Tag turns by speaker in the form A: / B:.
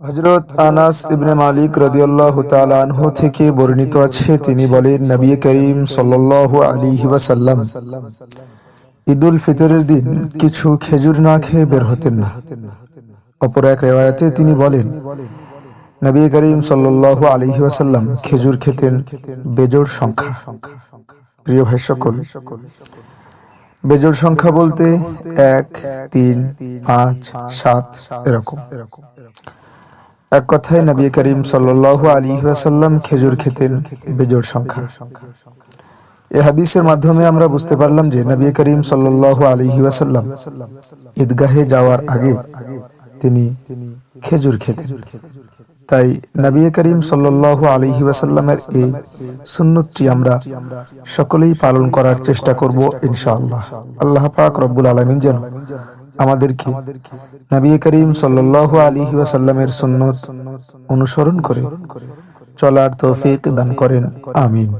A: হজরত আনাস ইবনে মালিক রদিয়াল্লাহু তাআলা আনহু থেকে বর্ণিত আছে, তিনি বলেন, নবী করিম সাল্লাল্লাহু আলাইহি ওয়াসাল্লাম ঈদুল ফিতরের দিন কিছু খেজুর না খেয়ে বের হতেন না। অপর এক রেওয়ায়াতে তিনি বলেন, নবী করিম সাল্লাল্লাহু আলাইহি ওয়াসাল্লাম খেজুর খেতেন বেজোর সংখ্যা। প্রিয় ভাই সকল, বেজোড় সংখ্যা বলতে এক, তিন, পাঁচ, সাত এরকম এরকম। এক কথায় নবী করিম সাল্লাল্লাহু আলাইহি ওয়াসাল্লাম খেজুর খেতেন বেজোড় সংখ্যা। এ হাদিসের মাধ্যমে আমরা বুঝতে পারলাম যে নবী করিম সাল্লাল্লাহু আলাইহি ওয়াসাল্লাম ঈদগাহে যাওয়ার আগে তিনি খেজুর খেতেন। তাই নবী করিম সাল্লাল্লাহু আলাইহি ওয়াসাল্লামের এই সুন্নতটি আমরা সকলেই পালন করার চেষ্টা করব ইনশাআল্লাহ। আল্লাহ পাক রব্বুল আলামিন যেন আমাদেরকে নবী করিম সাল্লাল্লাহু আলাইহি ওয়াসাল্লামের সুন্নত অনুসরণ করে চলার তৌফিক দান করেন। আমিন।